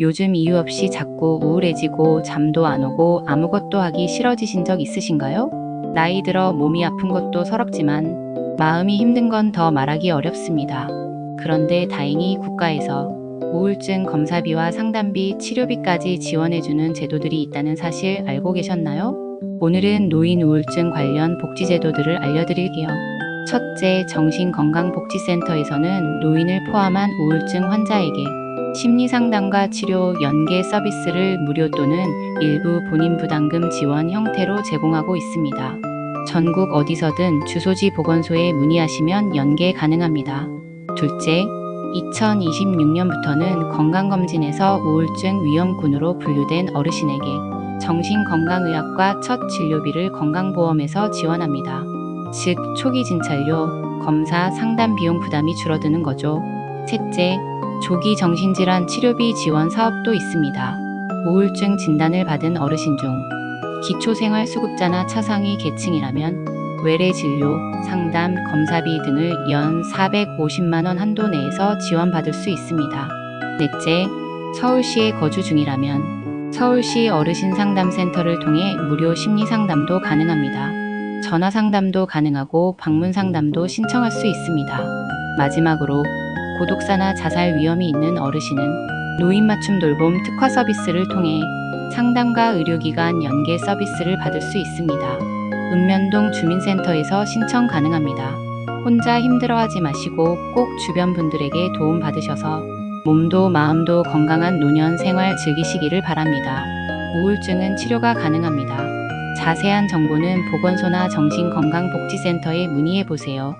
요즘 이유 없이 자꾸 우울해지고 잠도 안 오고 아무것도 하기 싫어지신 적 있으신가요? 나이 들어 몸이 아픈 것도 서럽지만 마음이 힘든 건 더 말하기 어렵습니다. 그런데 다행히 국가에서 우울증 검사비와 상담비, 치료비까지 지원해주는 제도들이 있다는 사실 알고 계셨나요? 오늘은 노인 우울증 관련 복지제도들을 알려드릴게요. 첫째, 정신건강복지센터에서는 노인을 포함한 우울증 환자에게 심리상담과 치료 연계 서비스를 무료 또는 일부 본인 부담금 지원 형태로 제공하고 있습니다. 전국 어디서든 주소지 보건소에 문의하시면 연계 가능합니다. 둘째, 2026년부터는 건강검진에서 우울증 위험군으로 분류된 어르신에게 정신건강의학과 첫 진료비를 건강보험에서 지원합니다. 즉, 초기 진찰료, 검사, 상담 비용 부담이 줄어드는 거죠. 셋째, 조기 정신질환 치료비 지원 사업도 있습니다. 우울증 진단을 받은 어르신 중 기초생활수급자나 차상위 계층이라면 외래 진료, 상담, 검사비 등을 연 450만원 한도 내에서 지원받을 수 있습니다. 넷째, 서울시에 거주 중이라면 서울시 어르신 상담센터를 통해 무료 심리 상담도 가능합니다. 전화 상담도 가능하고 방문 상담도 신청할 수 있습니다. 마지막으로 고독사나 자살 위험이 있는 어르신은 노인 맞춤 돌봄 특화 서비스를 통해 상담과 의료기관 연계 서비스를 받을 수 있습니다. 읍면동 주민센터에서 신청 가능합니다. 혼자 힘들어하지 마시고 꼭 주변 분들에게 도움 받으셔서 몸도 마음도 건강한 노년 생활 즐기시기를 바랍니다. 우울증은 치료가 가능합니다. 자세한 정보는 보건소나 정신건강복지센터에 문의해 보세요.